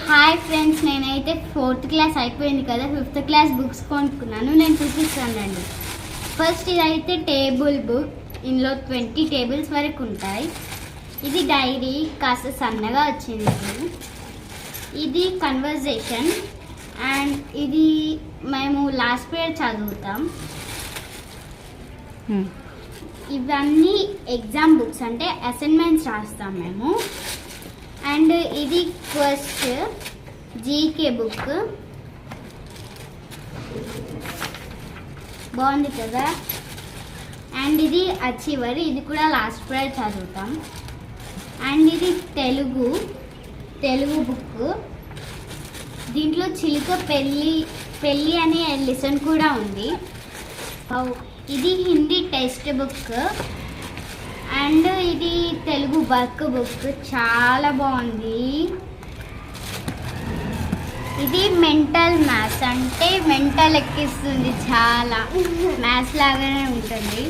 Hi friends నేనైతే fourth class అయిపోయింది కదా ఫిఫ్త్ క్లాస్ బుక్స్ కొనుక్కున్నాను నేను చూపిస్తానండి ఫస్ట్ ఇదైతే టేబుల్ బుక్ ఇందులో ట్వంటీ టేబుల్స్ వరకు ఉంటాయి. ఇది డైరీ కాస్త సన్నగా వచ్చింది. ఇది. కన్వర్జేషన్ అండ్ ఇది మేము లాస్ట్ పీరియడ్ చదువుతాం. ఇవన్నీ ఎగ్జామ్ బుక్స్ అంటే అసైన్మెంట్స్ రాస్తాం మేము. అండ్ ఇది ఫస్ట్ జీకే బుక్ బాగుంది కదా? అండ్ ఇది అచీవర్ ఇది కూడా లాస్ట్ ప్రైజ్ చదువుతాం. అండ్ ఇది తెలుగు తెలుగు బుక్ దీంట్లో చిలుక పెళ్ళి పెళ్ళి అనే లెసన్ కూడా ఉంది. ఇది హిందీ టెక్స్ట్ బుక్ అండ్ ఇది తెలుగు వర్క్ బుక్. చాలా బాగుంది. ఇది మెంటల్ మ్యాథ్స్. అంటే మెంటల్ ఎక్కిస్తుంది చాలా. మ్యాథ్స్ లాగానే ఉంటుంది.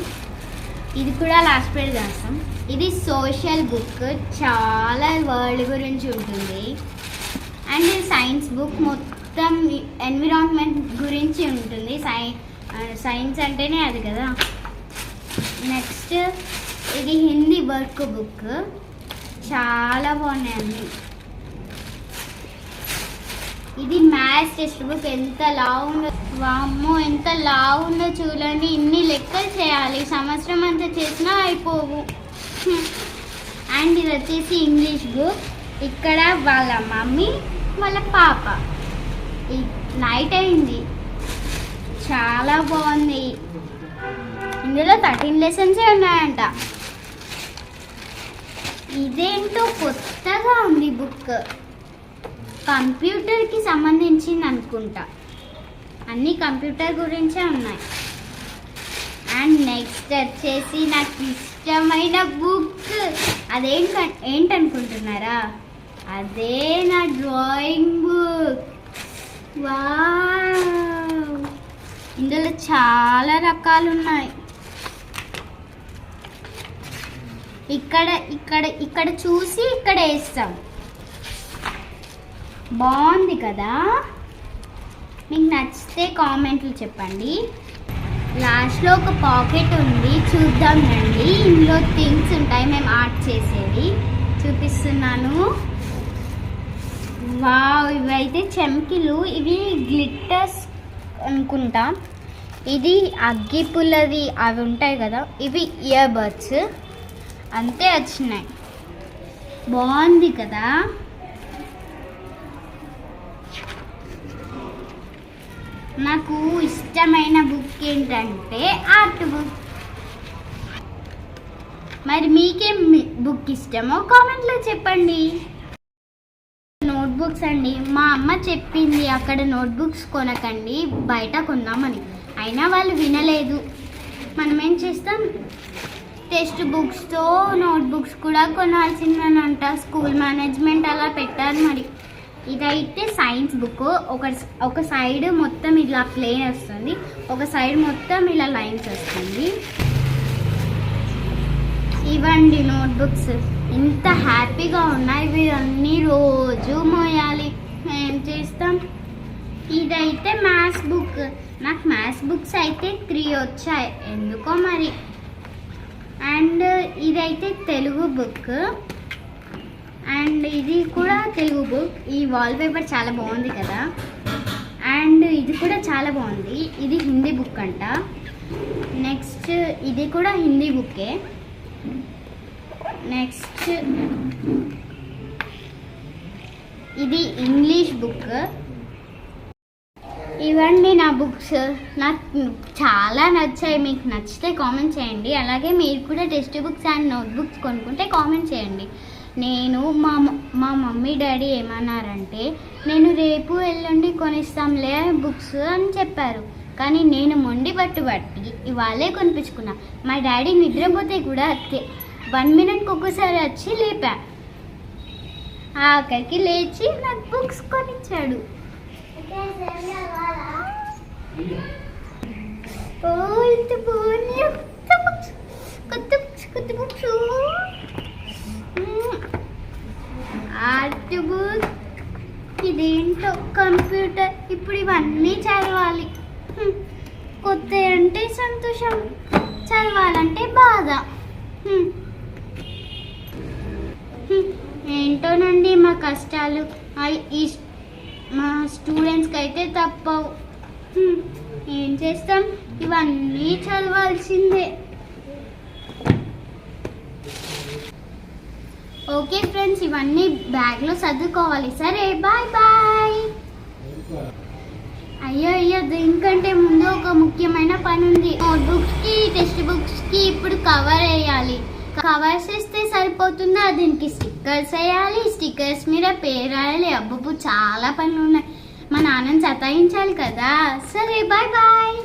ఇది కూడా లాస్ట్ పేరు రాస్తాం. ఇది సోషల్ బుక్ చాలా వరల్డ్ గురించి ఉంటుంది. అండ్ ఇది సైన్స్ బుక్ మొత్తం ఎన్విరాన్మెంట్ గురించి ఉంటుంది. సై సైన్స్ అంటేనే అది కదా. నెక్స్ట్ ఇది హిందీ వర్క్ బుక్. చాలా బాగున్నాయి ఇది మ్యాథ్స్ టెక్స్ట్ బుక్. ఎంత లావు ఉందో వామ్మో ఎంత లావు ఉందో చూడండి. ఇన్ని లెక్కలు చేయాలి. సంవత్సరం అంతా చేసినా అయిపోవు. అండ్ ఇది వచ్చేసి ఇంగ్లీష్ బుక్. ఇక్కడ వాళ్ళ మమ్మీ వాళ్ళ పాప. నైట్ అయింది. చాలా బాగుంది. ఇందులో థర్టీన్ లెసన్సే ఉన్నాయంట. ఇదేంటో కొత్తగా ఉంది బుక్. కంప్యూటర్కి సంబంధించింది అనుకుంటా. అన్ని కంప్యూటర్ గురించే ఉన్నాయి. అండ్ నెక్స్ట్ వచ్చేసి నాకు ఇష్టమైన బుక్. అదేంట ఏంటనుకుంటున్నారా? అదే నా డ్రాయింగ్ బుక్. వా ఇందులో చాలా రకాలు ఉన్నాయి ఇక్కడ ఇక్కడ ఇక్కడ చూసి ఇక్కడ వేస్తాం. బాగుంది కదా? మీకు నచ్చితే కామెంట్లు చెప్పండి. లాస్ట్లో ఒక పాకెట్ ఉంది చూద్దాం రండి. ఇందులో థింగ్స్ ఉంటాయి మేము ఆర్ట్ చేసేది. చూపిస్తున్నాను. వావ్ ఇవైతే చెమ్కిలు. ఇవి గ్లిట్టర్స్ అనుకుంటా. ఇది అగ్గి పుల్లది అవి ఉంటాయి కదా. ఇవి ఇయర్ బడ్స్ అంతే వచ్చినాయి. బాగుంది కదా? నాకు ఇష్టమైన బుక్ ఏంటంటే ఆర్ట్ బుక్. మరి మీకేం బుక్ ఇష్టమో కామెంట్లో చెప్పండి. నోట్బుక్స్ అండి. మా అమ్మ చెప్పింది అక్కడ నోట్బుక్స్ కొనకండి బయట కొందామని. అయినా వాళ్ళు వినలేదు. మనం ఏం చేస్తాం? టెక్స్ట్ బుక్స్తో నోట్బుక్స్ కూడా కొనాల్సిందనంట. స్కూల్ మేనేజ్మెంట్ అలా పెట్టారు మరి. ఇదైతే సైన్స్ బుక్. ఒక ఒక సైడ్ మొత్తం ఇలా ప్లేన్ వస్తుంది. ఒక సైడ్ మొత్తం ఇలా లైన్స్ వస్తుంది. ఇవ్వండి నోట్బుక్స్. ఇంత హ్యాపీగా ఉన్నాయి ఇవి అన్నీ రోజు మోయాలి. ఏం చేస్తాం? ఇదైతే మ్యాథ్స్ బుక్. నాకు మ్యాథ్స్ బుక్స్ అయితే త్రీ వచ్చాయి. ఎందుకో మరి? అండ్ ఇదైతే తెలుగు బుక్. అండ్ ఇది కూడా తెలుగు బుక్. ఈ వాల్ పేపర్ చాలా బాగుంది కదా. అండ్ ఇది కూడా చాలా బాగుంది. ఇది హిందీ బుక్ అంట. నెక్స్ట్ ఇది కూడా హిందీ బుక్కే. నెక్స్ట్ ఇది ఇంగ్లీష్ బుక్. బుక్స్ నాకు చాలా నచ్చాయి. మీకు నచ్చితే కామెంట్ చేయండి. అలాగే మీరు కూడా టెక్స్ట్ బుక్స్ అండ్ నోట్బుక్స్ కొనుక్కుంటే కామెంట్ చేయండి. నేను మా మ- మా మమ్మీ డాడీ ఏమన్నారంటే నేను రేపు ఎల్లుండి కొనిస్తాంలే బుక్స్ అని చెప్పారు. కానీ నేను మొండి పట్టు పట్టి ఇవాళే కొనిపించుకున్నా. మా డాడీ నిద్రపోతే కూడా వన్ మినిట్కి ఒక్కసారి వచ్చి లేపా. ఆఖరికి లేచి నాకు బుక్స్ కొనిచ్చాడు. Art book. ఇదేంటో కంప్యూటర్. ఇప్పుడు ఇవన్నీ చదవాలి. కొత్త అంటే సంతోషం. చదవాలంటే బాధ. ఏంటోనండి మా కష్టాలు. మా స్టూడెంట్స్కి అయితే తప్పవు. ఏం చేస్తాం? ఇవన్నీ చదవాల్సిందే. ఓకే ఫ్రెండ్స్ ఇవన్నీ బ్యాగ్లో సర్దుకోవాలి. సరే బాయ్ బాయ్. అయ్యో అయ్యో దీనికంటే ముందు ఒక ముఖ్యమైన పని ఉంది. నోట్బుక్స్కి టెక్స్ట్ బుక్స్కి ఇప్పుడు కవర్ వేయాలి. కవర్స్ వేస్తే సరిపోతుందా? దీనికి స్టిక్కర్స్ వేయాలి. స్టిక్కర్స్ మీద పేరు రాయాలి అబ్బబ్బు చాలా పనులు ఉన్నాయి. మా నాన్నని సతాయించాలి కదా. సరే బాయ్ బాయ్